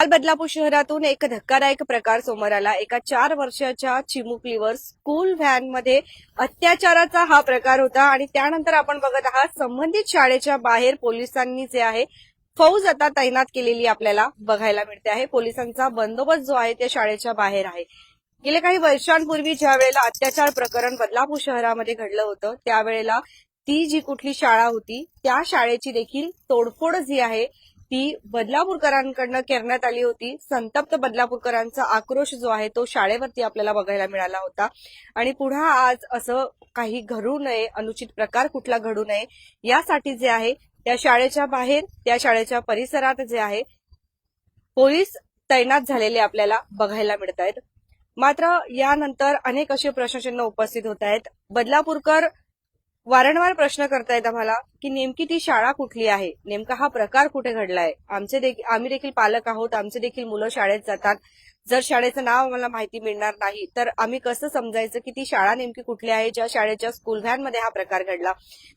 काल बदलापूर शहरातून एक धक्कादायक प्रकार समोर आला. एका चार वर्षाच्या चिमुकलीवर स्कूल व्हॅनमध्ये अत्याचाराचा हा प्रकार होता आणि त्यानंतर आपण बघत आहात संबंधित शाळेच्या बाहेर पोलिसांनी जे आहे फौज आता तैनात केलेली आपल्याला बघायला मिळते आहे. पोलिसांचा बंदोबस्त जो आहे त्या शाळेच्या बाहेर आहे. गेल्या काही वर्षांपूर्वी ज्या वेळेला अत्याचार प्रकरण बदलापूर शहरामध्ये घडलं होतं त्यावेळेला ती जी कुठली शाळा होती त्या शाळेची देखील तोडफोड जी आहे ती बदलापूरकरांकडनं करण्यात आली होती. संतप्त बदलापूरकरांचा आक्रोश जो आहे तो शाळेवरती आपल्याला बघायला मिळाला होता. आणि पुन्हा आज असं काही घडू नये अनुचित प्रकार कुठला घडू नये यासाठी जे आहे त्या शाळेच्या बाहेर त्या शाळेच्या परिसरात जे आहे पोलीस तैनात झालेले आपल्याला बघायला मिळत आहेत मात्र यानंतर अनेक असे प्रश्नचिन्ह उपस्थित होत आहेत. बदलापूरकर वारंवार प्रश्न करतायत आम्हाला की नेमकी ती शाळा कुठली आहे? नेमका हा प्रकार कुठे घडलाय? आमचे देखील आम्ही देखील पालक आहोत आमचे देखील मुलं शाळेत जातात. जर शाळेचं नाव आम्हाला माहिती मिळणार नाही तर आम्ही कसं समजायचं की ती शाळा नेमकी कुठली आहे ज्या शाळेच्या स्कूल व्हॅनमध्ये हा प्रकार घडला?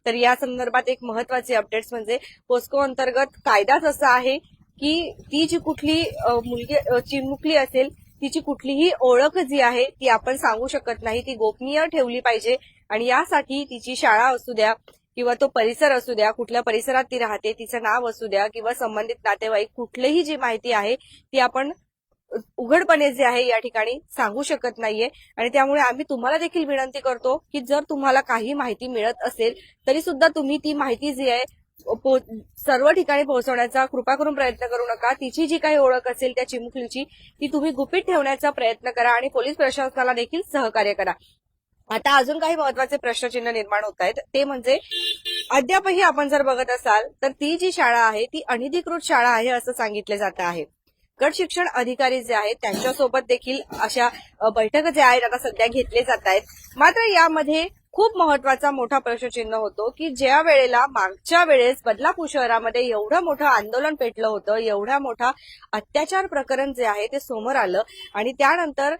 तर या संदर्भात एक महत्त्वाचे अपडेट्स म्हणजे पोस्को अंतर्गत कायदाच असा आहे की ती जी कुठली मुलगी चिमुकली असेल तिची कुठलीही ओळख जी आहे ती आपण सांगू शकत नाही. ती गोपनीय ठेवली पाहिजे आणि यासाठी तिची शाळा असू द्या किंवा तो परिसर असू द्या कुठल्या परिसरात ती राहते तिचं नाव असू द्या किंवा संबंधित नातेवाईक कुठलीही जी माहिती आहे ती आपण उघडपणे जे आहे या ठिकाणी सांगू शकत नाहीये. आणि त्यामुळे आम्ही तुम्हाला देखील विनंती करतो की जर तुम्हाला काही माहिती मिळत असेल तरी सुद्धा तुम्ही ती माहिती जी आहे सर्व ठिकाणी पोहोचवण्याचा कृपा करून प्रयत्न करू नका. तिची जी काही ओळख असेल त्या चिमुकलीची ती तुम्ही गुपित ठेवण्याचा प्रयत्न करा आणि पोलीस प्रशासनाला देखील सहकार्य करा. आता अजून काही महत्त्वाचे प्रश्नचिन्ह निर्माण होत आहेत. ते म्हणजे अद्यापही आपण जर बघत असाल तर ती जी शाळा आहे ती अनधिकृत शाळा आहे असं सांगितलं जात आहे. गट शिक्षण अधिकारी जे आहेत त्यांच्यासोबत देखील अशा बैठक ज्या आहेत आता सध्या घेतले जात आहेत. मात्र यामध्ये खूप महत्त्वाचा मोठा प्रश्नचिन्ह होतो की ज्या वेळेला मागच्या वेळेस बदलापूर शहरामध्ये एवढं मोठं आंदोलन पेटलं होतं एवढा मोठा अत्याचार प्रकरण जे आहे ते समोर आलं आणि त्यानंतर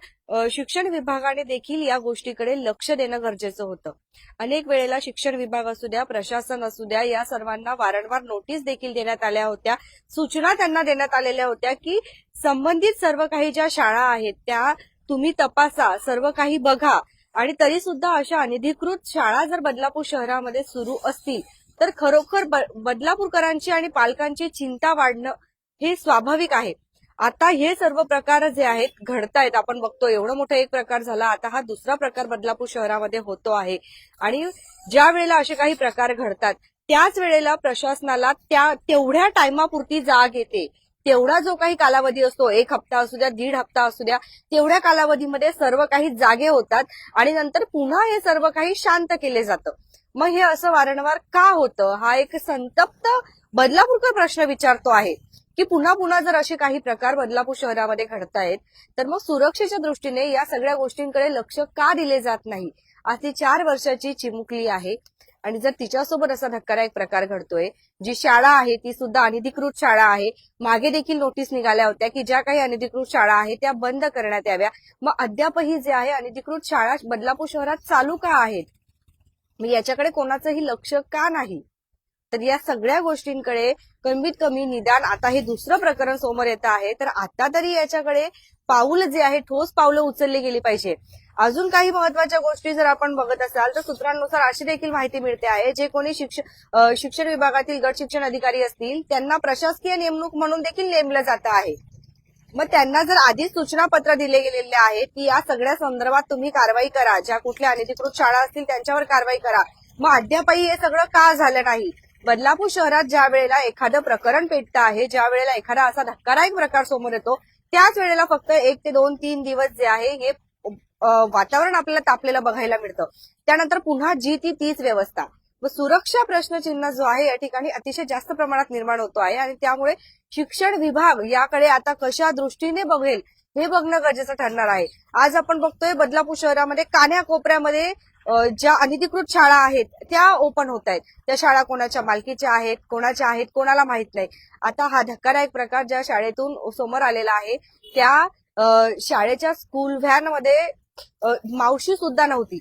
शिक्षण विभागाने देखील या गोष्टीकडे लक्ष देणं गरजेचं होतं. अनेक वेळेला शिक्षण विभाग असू द्या प्रशासन असू द्या या सर्वांना वारंवार नोटीस देखील देण्यात आल्या होत्या सूचना त्यांना देण्यात आलेल्या होत्या की संबंधित सर्व काही ज्या शाळा आहेत त्या तुम्ही तपासा सर्व काही बघा आणि तरी सुद्धा अशा अनधिकृत शाळा जर बदलापूर शहरामध्ये सुरू असतील तर खरोखर बदलापूरकरांची आणि पालकांची चिंता वाढणं हे स्वाभाविक आहे. आता हे सर्व प्रकार जे आहेत घडतायत. आपण बघतो एवढं मोठं एक प्रकार झाला आता हा दुसरा प्रकार बदलापूर शहरामध्ये होतो आहे. आणि ज्या वेळेला असे काही प्रकार घडतात त्याच वेळेला प्रशासनाला त्या तेवढ्या टायमापुरती जाग येते. तेवढा जो काही कालावधी असतो एक हप्ता असू द्या दीड हप्ता असू द्या तेवढ्या कालावधीमध्ये सर्व काही जागे होतात आणि नंतर पुन्हा हे सर्व काही शांत केले जातं. मग हे असं वारंवार का होतं? हा एक संतप्त बदलापूरकर प्रश्न विचारतो आहे की पुन्हा पुन्हा जर असे काही प्रकार बदलापूर शहरामध्ये घडतायत तर मग सुरक्षेच्या दृष्टीने या सगळ्या गोष्टींकडे लक्ष का दिले जात नाही? अशी चार वर्षाची चिमुकली आहे. आणि जर तिच्यासोबत असा धक्कादायक प्रकार घडतोय जी शाळा आहे ती सुद्धा अनधिकृत शाळा आहे मागे देखील नोटीस निघाल्या होत्या की ज्या काही अनधिकृत शाळा आहेत त्या बंद करण्यात याव्या. मग अद्यापही जे आहे अनधिकृत शाळा बदलापूर शहरात चालू का आहेत? मग याच्याकडे कोणाचंही लक्ष का नाही? तर या सगळ्या गोष्टींकडे कमीत कमी निदान आता हे दुसरं प्रकरण समोर येत आहे. तर आता तरी याच्याकडे पाऊल जे आहे ठोस पावलं उचलली गेली पाहिजे. अजून काही महत्त्वाच्या गोष्टी जर आपण बघत असाल तर सूत्रांनुसार अशी देखील माहिती मिळते आहे. जे कोणी शिक्षण शिक्षण विभागातील गट शिक्षण अधिकारी असतील त्यांना प्रशासकीय नेमणूक म्हणून देखील नेमलं जात आहे. मग त्यांना जर आधीच सूचना पत्र दिले गेलेले आहेत की या सगळ्या संदर्भात तुम्ही कारवाई करा ज्या कुठल्या अनधिकृत शाळा असतील त्यांच्यावर कारवाई करा. मग अद्यापही हे सगळं का झालं नाही? बदलापूर शहरात ज्या वेळेला एखादं प्रकरण पेटतं आहे ज्या वेळेला एखादा असा धक्कादायक प्रकार समोर येतो त्याच वेळेला फक्त एक ते दोन तीन दिवस जे आहे हे वातावरण आपल्याला तापलेलं बघायला मिळतं. त्यानंतर पुन्हा जी ती तीच व्यवस्था. व सुरक्षा प्रश्नचिन्ह जो आहे या ठिकाणी अतिशय जास्त प्रमाणात निर्माण होतो आहे आणि त्यामुळे शिक्षण विभाग याकडे आता कशा दृष्टीने बघेल हे बघणं गरजेचं ठरणार आहे. आज आपण बघतोय बदलापूर शहरामध्ये कान्याकोपऱ्यामध्ये कोपऱ्यामध्ये ज्या अनधिकृत शाळा आहेत त्या ओपन होत आहेत. त्या शाळा कोणाच्या मालकीच्या आहेत कोणाच्या आहेत कोणाला माहीत नाही. आता हा धक्कादायक प्रकार ज्या शाळेतून समोर आलेला आहे त्या शाळेच्या स्कूल व्हॅनमध्ये मावशी सुद्धा नव्हती.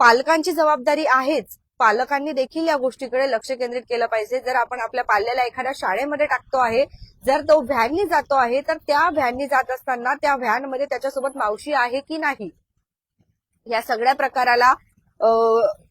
पालकांची जबाबदारी आहेच. पालकांनी देखील या गोष्टीकडे लक्ष केंद्रित केलं पाहिजे. जर आपण आपल्या पाल्याला एखाद्या शाळेमध्ये टाकतो आहे जर तो व्हॅननी जातो आहे तर त्या व्हॅननी जात असताना त्या व्हॅनमध्ये त्याच्यासोबत मावशी आहे की नाही? या सगळ्या प्रकाराला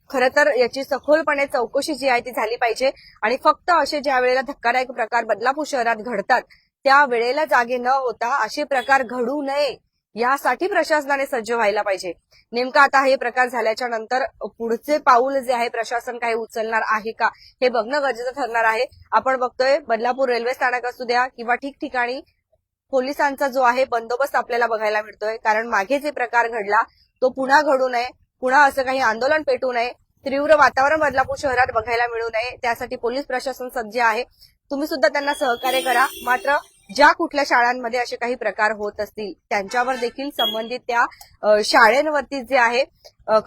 खर तर याची सखोलपणे चौकशी जी आहे ती झाली पाहिजे. आणि फक्त असे ज्या वेळेला धक्कादायक प्रकार बदलापूर शहरात घडतात त्या वेळेला जागे न होता असे प्रकार घडू नये यासाठी प्रशासनाने सज्ज व्हायला पाहिजे. नेमका आता हे प्रकार झाल्याच्यानंतर पुढचे पाऊल जे आहे प्रशासन काही उचलणार आहे का? हे बघणं गरजेचं ठरणार आहे. आपण बघतोय बदलापूर रेल्वे स्थानक असू द्या किंवा ठिकठिकाणी पोलिसांचा जो आहे बंदोबस्त आपल्याला बघायला मिळतोय. कारण मागे जे प्रकार घडला तो पुन्हा घडू नये पुन्हा असं काही आंदोलन पेटू नये तीव्र वातावरण बदलापूर शहरात बघायला मिळू नये त्यासाठी पोलीस प्रशासन सज्ज आहे. तुम्ही सुद्धा त्यांना सहकार्य करा. मात्र ज्या कुठल्या शाळांमध्ये असे काही प्रकार होत असतील त्यांच्यावर देखील संबंधित त्या शाळेंवरती जे आहे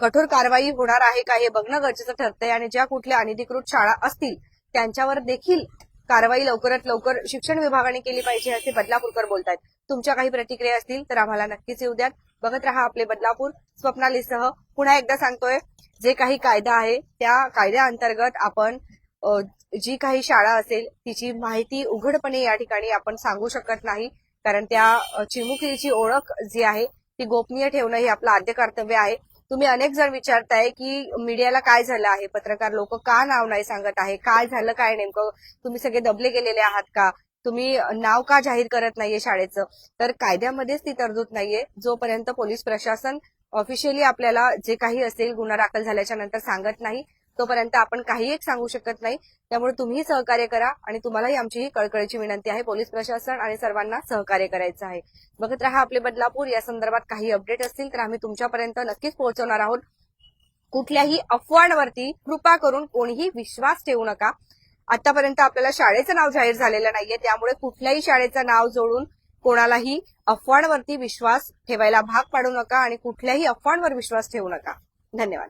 कठोर कारवाई होणार आहे का हे बघणं गरजेचं ठरतंय. आणि ज्या कुठल्या अनधिकृत शाळा असतील त्यांच्यावर देखील कारवाई लवकरात लवकर शिक्षण विभागाने केली पाहिजे असे बदलापूरकर बोलतायत. तुमच्या काही प्रतिक्रिया असतील तर आम्हाला नक्कीच येऊ द्यात बघत राहा आपले बदलापूर. स्वप्नालीसह पुन्हा एकदा सांगतोय जे काही कायदा आहे त्या कायद्याअंतर्गत आपण जी काही शाळा असेल तिची माहिती उघडपणे या ठिकाणी आपण सांगू शकत नाही. कारण त्या अ, चिमुकलीची ओळख जी आहे ती गोपनीय ठेवणं हे आपलं आद्य कर्तव्य आहे. तुम्ही अनेक जण विचारताय की मीडियाला काय झालं आहे? पत्रकार लोक का नाव नाही सांगत आहे? काय झालं काय नेमकं? तुम्ही सगळे दबले गेलेले आहात का? तुम्ही नाव का जाहीर करत नाहीये शाळेचं? तर कायद्यामध्येच ती तरतूद नाहीये. जोपर्यंत पोलीस प्रशासन ऑफिशियली आपल्याला जे काही असेल गुन्हा दाखल झाल्याच्यानंतर सांगत नाही तोपर्यंत आपण काही एक सांगू शकत नाही. त्यामुळे तुम्ही सहकार्य करा आणि तुम्हालाही आमची ही कळकळीची विनंती आहे. पोलीस प्रशासन आणि सर्वांना सहकार्य करायचं आहे. बघत राहा आपले बदलापूर. या संदर्भात काही अपडेट असतील तर आम्ही तुमच्यापर्यंत नक्कीच पोहोचवणार आहोत. कुठल्याही अफवांवरती कृपा करून कोणीही विश्वास ठेवू नका. आतापर्यंत आपल्याला शाळेचं नाव जाहीर झालेलं नाहीये. त्यामुळे कुठल्याही शाळेचं नाव जोडून कोणालाही अफवांवरती विश्वास ठेवायला भाग पाडू नका आणि कुठल्याही अफवांवर विश्वास ठेवू नका. धन्यवाद.